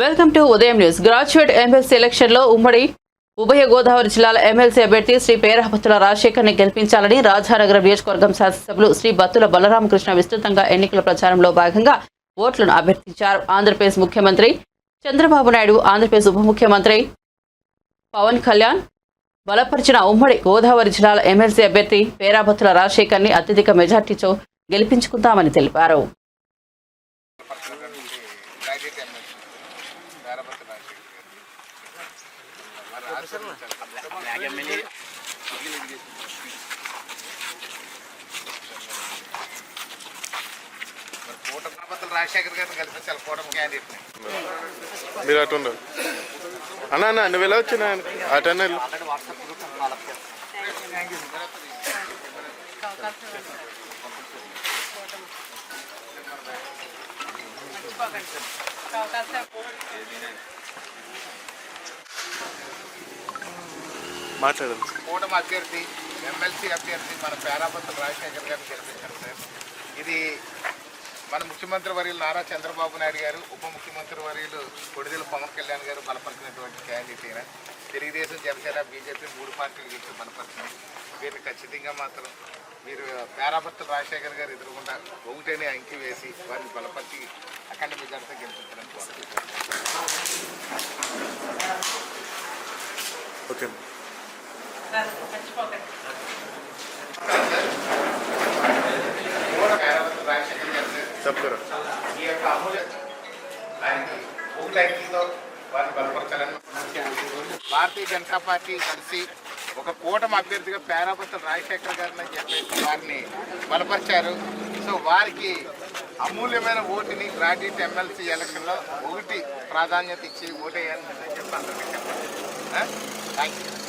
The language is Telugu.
Welcome to Udayam news. Graduate MLC ఎలక్షన్లో ఉమ్మడి ఉభయ గోదావరి జిల్లాల ఎమ్మెల్సీ అభ్యర్థి శ్రీ పేరాపత్తుల రాజశేఖర్ని గెలిపించాలని రాజానగరం నియోజకవర్గం శాసనసభ్యులు శ్రీ బత్తుల బలరామకృష్ణ విస్తృతంగా ఎన్నికల ప్రచారంలో భాగంగా ఓట్లను అభ్యర్థించారు. ఆంధ్రప్రదేశ్ ముఖ్యమంత్రి చంద్రబాబు నాయుడు ఆంధ్రప్రదేశ్ ఉప ముఖ్యమంత్రి పవన్ కళ్యాణ్ బలపరిచిన ఉమ్మడి గోదావరి జిల్లాల ఎమ్మెల్సీ అభ్యర్థి పేరాభత్తుల రాజశేఖర్ని అత్యధిక మెజార్టీతో గెలిపించుకుంటామని తెలిపారు. పేరపతి రాజశేఖర్ గారు. మరి రాజశేఖర్ కూటమి రాజశేఖర్ గారిని కల్పించాలి కూటమి క్యాండిడేట్ని మీరు అటు ఉండరు అన్న అన్న నువ్వు ఎలా వచ్చినా అటు అన్న వెళ్ళు. మాట్లాడండి కూటమి అభ్యర్థి ఎమ్మెల్సీ అభ్యర్థి మన పేరాపత్ర రాజశేఖర్ గారు గెలిపించారు సార్. ఇది మన ముఖ్యమంత్రి వర్యులు నారా చంద్రబాబు నాయుడు గారు ఉప ముఖ్యమంత్రి వర్యులు కొడిదెల పవన్ కళ్యాణ్ గారు బలపరిచినటువంటి క్యాండిడేట్ అయినా తెలుగుదేశం జనసేన బీజేపీ మూడు పార్టీలు గెలిచి బలపరిచినాయి వీరిని ఖచ్చితంగా మాత్రం మీరు పేరాపత్రులు రాజశేఖర్ గారు ఎదురుకుండా ఒకటేనే అంకి వేసి వారిని బలపరిచి అఖండ మెజార్టీతో గెలిపించడానికి కోరుకుంటున్నాను ఓకే పేరాపత్ర రాజశేఖర్ గారు సార్ చెప్తారా ఈ యొక్క అమూల్య దానికి ఊగులైతో వారిని బలపరచాలని భారతీయ జనతా పార్టీ కలిసి ఒక కూటమి అభ్యర్థిగా పేరాపత్ర రాజశేఖర్ గారిని చెప్పేసి వారిని బలపరిచారు. సో వారికి అమూల్యమైన ఓటుని గ్రాడ్యుయేట్ ఎమ్మెల్సీ ఎలక్షన్లో ఒకటి ప్రాధాన్యత ఇచ్చి ఓటేయాలని చెప్పి అందరికీ చెప్పండి థ్యాంక్ యూ